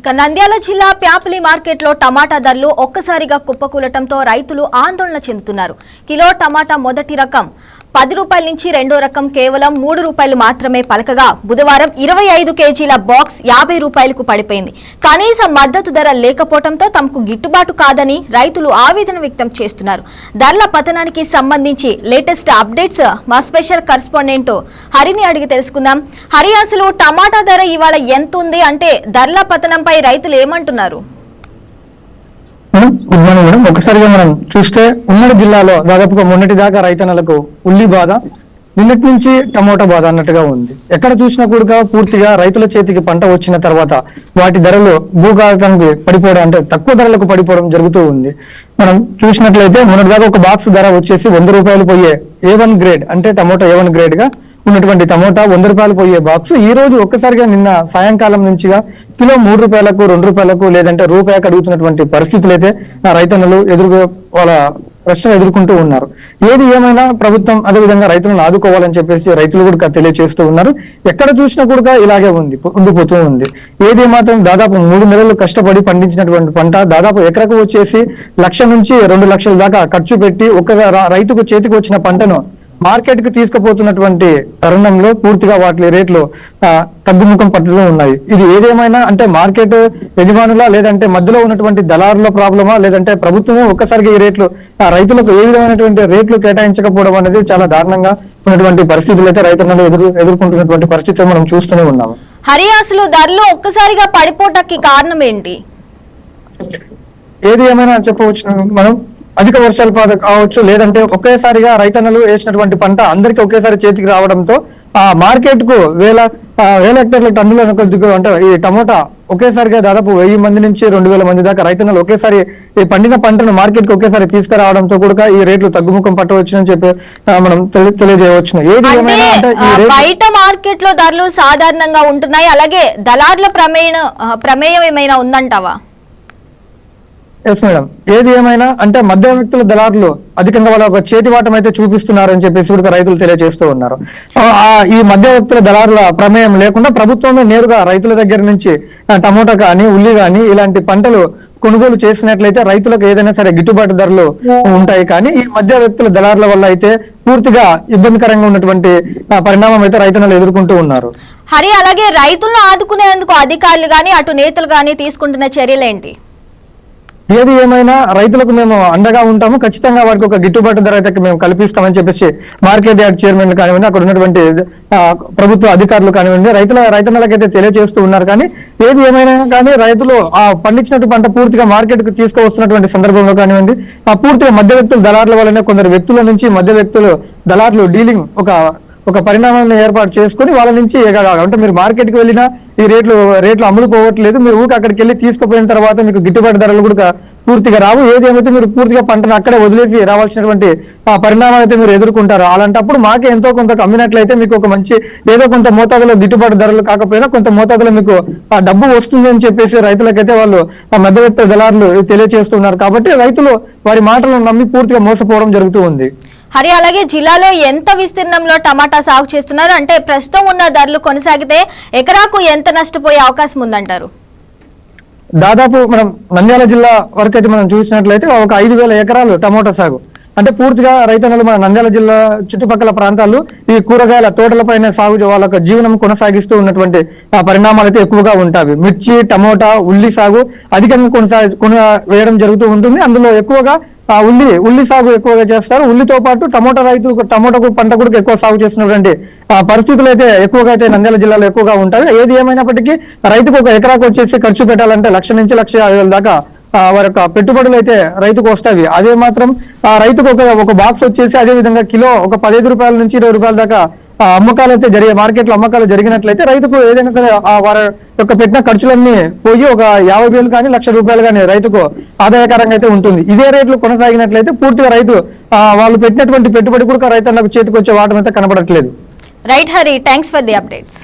ఇక నంద్యాల జిల్లా ప్యాపిలి మార్కెట్లో టమాటా ధరలు ఒక్కసారిగా కుప్పకూలటంతో రైతులు ఆందోళన చెందుతున్నారు. కిలో టమాటా మొదటి రకం పది రూపాయల నుంచి రెండో రకం కేవలం మూడు రూపాయలు మాత్రమే పలకగా బుధవారం ఇరవై ఐదు కేజీల బాక్స్ యాభై రూపాయలకు పడిపోయింది. కనీస మద్దతు ధర లేకపోవడంతో తమకు గిట్టుబాటు కాదని రైతులు ఆవేదన వ్యక్తం చేస్తున్నారు. ధరల పతనానికి సంబంధించి లేటెస్ట్ అప్డేట్స్ మా స్పెషల్ కరస్పాండెంట్ హరిని అడిగి తెలుసుకుందాం. హరి అసలు టమాటా ధర ఇవాళ ఎంత ఉంది? అంటే ధరల పతనంపై రైతులు ఏమంటున్నారు? మేడం గుడ్ మార్నింగ్ మేడం ఒకసారిగా మనం చూస్తే ఉమ్మడి జిల్లాలో దాదాపుగా మొన్నటి దాకా రైతన్నలకు ఉల్లి బాధ నిన్నటి నుంచి టమోటా బాధ అన్నట్టుగా ఉంది. ఎక్కడ చూసినా కూడా పూర్తిగా రైతుల చేతికి పంట వచ్చిన తర్వాత వాటి ధరలు భూఘాతానికి పడిపోవడం అంటే తక్కువ ధరలకు పడిపోవడం జరుగుతూ ఉంది. మనం చూసినట్లయితే మొన్నటి దాకా ఒక బాక్స్ ధర వచ్చేసి వంద రూపాయలు పోయే ఏ వన్ గ్రేడ్ అంటే టమోటా ఏ వన్ గ్రేడ్గా ఉన్నటువంటి టమోటా వంద రూపాయలు పోయే బాక్స్ ఈ రోజు ఒక్కసారిగా నిన్న సాయంకాలం నుంచిగా కిలో మూడు రూపాయలకు రెండు రూపాయలకు లేదంటే రూపాయకు అడుగుతున్నటువంటి పరిస్థితులు అయితే ఆ రైతన్నలు ఎదురు వాళ్ళ ప్రశ్నలు ఎదుర్కొంటూ ఉన్నారు. ఏది ఏమైనా ప్రభుత్వం అదేవిధంగా రైతులను ఆదుకోవాలని చెప్పేసి రైతులు కూడా తెలియజేస్తూ ఉన్నారు. ఎక్కడ చూసినా కూడా ఇలాగే ఉంది ఉండిపోతూ ఉంది. ఏది మాత్రం దాదాపు మూడు నెలలు కష్టపడి పండించినటువంటి పంట దాదాపు ఎకరకు వచ్చేసి లక్ష నుంచి రెండు లక్షల దాకా ఖర్చు పెట్టి ఒక రైతుకు చేతికి వచ్చిన పంటను మార్కెట్కి తీసుకుపోతున్నటువంటి తరుణంలో పూర్తిగా వాటి రేట్లు తగ్గుముఖం పట్టులో ఉన్నాయి. ఇది ఏదేమైనా అంటే మార్కెట్ యజమానుల లేదంటే మధ్యలో ఉన్నటువంటి దళారుల ప్రాబ్లమా లేదంటే ప్రభుత్వము ఒక్కసారిగా ఈ రేట్లు రైతులకు ఏ విధమైనటువంటి రేట్లు కేటాయించకపోవడం అనేది చాలా దారుణంగా ఉన్నటువంటి పరిస్థితులు అయితే రైతులను ఎదురు ఎదుర్కొంటున్నటువంటి పరిస్థితులు మనం చూస్తూనే ఉన్నాము. హరి అసలు ధరలు ఒక్కసారిగా పడిపోవటానికి కారణం ఏంటి? ఏది ఏమైనా చెప్పవచ్చు మనం? అధిక వర్షాలు కావచ్చు లేదంటే ఒకేసారిగా రైతన్నలు వేసినటువంటి పంట అందరికి ఒకేసారి చేతికి రావడంతో ఆ మార్కెట్కు వేల వేల హెక్టార్ల టన్నుల కొద్దిగా అంటే ఈ టమోటా ఒకేసారిగా దాదాపు వెయ్యి మంది నుంచి రెండు వేల మంది దాకా రైతన్నలు ఒకేసారి ఈ పండిన పంటను మార్కెట్కి ఒకేసారి తీసుకురావడంతో కూడా ఈ రేట్లు తగ్గుముఖం పట్టవచ్చునని చెప్పి మనం తెలి- తెలియజేయవచ్చును. ఏది బయట మార్కెట్లో ధరలు సాధారణంగా ఉంటున్నాయి? అలాగే దళార్ల ప్రమేయం ప్రమేయం ఏమైనా ఉందంటావా? ఎస్ మేడం ఏది ఏమైనా అంటే మధ్య వ్యక్తుల దళారులు అధికంగా వాళ్ళ ఒక చేతి వాటం అయితే చూపిస్తున్నారని చెప్పేసి కూడా రైతులు తెలియజేస్తూ ఉన్నారు. ఈ మధ్య వ్యక్తుల దళారుల ప్రమేయం లేకుండా ప్రభుత్వమే నేరుగా రైతుల దగ్గర నుంచి టమోటా కానీ ఉల్లి కానీ ఇలాంటి పంటలు కొనుగోలు చేసినట్లయితే రైతులకు ఏదైనా సరే గిట్టుబాటు ధరలు ఉంటాయి. కానీ ఈ మధ్య వ్యక్తుల దళారుల వల్ల అయితే పూర్తిగా ఇబ్బందికరంగా ఉన్నటువంటి పరిణామం అయితే రైతులు ఎదుర్కొంటూ ఉన్నారు. హరి అలాగే రైతులను ఆదుకునేందుకు అధికారులు గాని అటు నేతలు గాని తీసుకుంటున్న చర్యలేంటి? ఏది ఏమైనా రైతులకు మేము అండగా ఉంటాము. ఖచ్చితంగా వారికి ఒక గిట్టుబాటు ధర అయితే మేము కల్పిస్తామని చెప్పేసి మార్కెట్ యార్డ్ చైర్మన్ కానివ్వండి అక్కడ ఉన్నటువంటి ప్రభుత్వ అధికారులు కానివ్వండి రైతుల రైతన్నలకైతే తెలియజేస్తూ ఉన్నారు. కానీ ఏది ఏమైనా కానీ రైతులు ఆ పండించినట్టు పంట పూర్తిగా మార్కెట్కు తీసుకువస్తున్నటువంటి సందర్భంలో కానివ్వండి ఆ పూర్తిగా మధ్య వ్యక్తులు దళారుల వల్లనే కొందరు వ్యక్తుల నుంచి మధ్య వ్యక్తులు దళారులు డీలింగ్ ఒక ఒక పరిణామాన్ని ఏర్పాటు చేసుకుని వాళ్ళ నుంచి ఎగడాలి అంటే మీరు మార్కెట్కి వెళ్ళినా ఈ రేట్లు రేట్లు అమలు పోవట్లేదు మీరు ఊరికి అక్కడికి వెళ్ళి తీసుకుపోయిన తర్వాత మీకు గిట్టుబాటు ధరలు కూడా పూర్తిగా రావు. ఏది మీరు పూర్తిగా పంటను అక్కడే వదిలేసి రావాల్సినటువంటి ఆ పరిణామాలు అయితే మీరు ఎదుర్కొంటారు అలాంటప్పుడు మాకే ఎంతో కొంత అమ్మినట్లయితే మీకు ఒక మంచి ఏదో కొంత మోతాదులో గిట్టుబాటు ధరలు కాకపోయినా కొంత మోతాదులో మీకు ఆ డబ్బు వస్తుంది అని చెప్పేసి రైతులకైతే వాళ్ళు ఆ మధ్యవర్తి దళారులు తెలియజేస్తున్నారు కాబట్టి రైతులు వారి మాటలను నమ్మి పూర్తిగా మోసపోవడం జరుగుతూ ఉంది. హరి అలాగే జిల్లాలో ఎంత విస్తీర్ణంలో టమాటా సాగు చేస్తున్నారు? అంటే ప్రస్తుతం ఉన్న ధరలు కొనసాగితే ఎకరాకు ఎంత నష్టపోయే అవకాశం ఉందంటారు? దాదాపు మనం నంద్యాల జిల్లా వరకు అయితే మనం చూసినట్లయితే ఒక ఐదు వేల ఎకరాలు టమోటా సాగు. అంటే పూర్తిగా రైతన్నలు మన నంద్యాల జిల్లా చుట్టుపక్కల ప్రాంతాలు ఈ కూరగాయల తోటలపైన సాగు వాళ్ళ జీవనం కొనసాగిస్తూ ఉన్నటువంటి పరిణామాలు అయితే ఎక్కువగా ఉంటాయి. మిర్చి టమోటా ఉల్లి సాగు అధికంగా కొనసాగి కొన వేయడం జరుగుతూ ఉంటుంది. అందులో ఎక్కువగా ఉల్లి ఉల్లి సాగు ఎక్కువగా చేస్తారు. ఉల్లితో పాటు టమోటా రైతు టమోటా పంట కూడా ఎక్కువ సాగు చేసినటువంటి ఆ పరిస్థితులు అయితే ఎక్కువగా అయితే నంద్యాల జిల్లాలో ఎక్కువగా ఉంటాయి. ఏది ఏమైనప్పటికీ రైతుకు ఒక ఎకరాకు వచ్చేసి ఖర్చు పెట్టాలంటే లక్ష నుంచి లక్ష యాభై దాకా వారి యొక్క పెట్టుబడులు అయితే రైతుకు వస్తాయి. అదే మాత్రం ఆ రైతుకు ఒక ఒక బాక్స్ వచ్చేసి అదే విధంగా కిలో ఒక పదిహేను రూపాయల నుంచి ఇరవై రూపాయల దాకా అమ్మకాలు అయితే జరిగే మార్కెట్లో అమ్మకాలు జరిగినట్లయితే రైతుకు ఏదైనా సరే వారి యొక్క పెట్టిన ఖర్చులన్నీ పోయి ఒక యాభై వేలు కానీ లక్ష రూపాయలు కానీ రైతుకు ఆదాయకరంగా అయితే ఉంటుంది. ఇదే రేట్లు కొనసాగినట్లయితే పూర్తిగా రైతు వాళ్ళు పెట్టినటువంటి పెట్టుబడి కూడా రైతన్నకు చేతికి వచ్చే వాటం అయితే కనబడట్లేదు. Right Hari thanks for the updates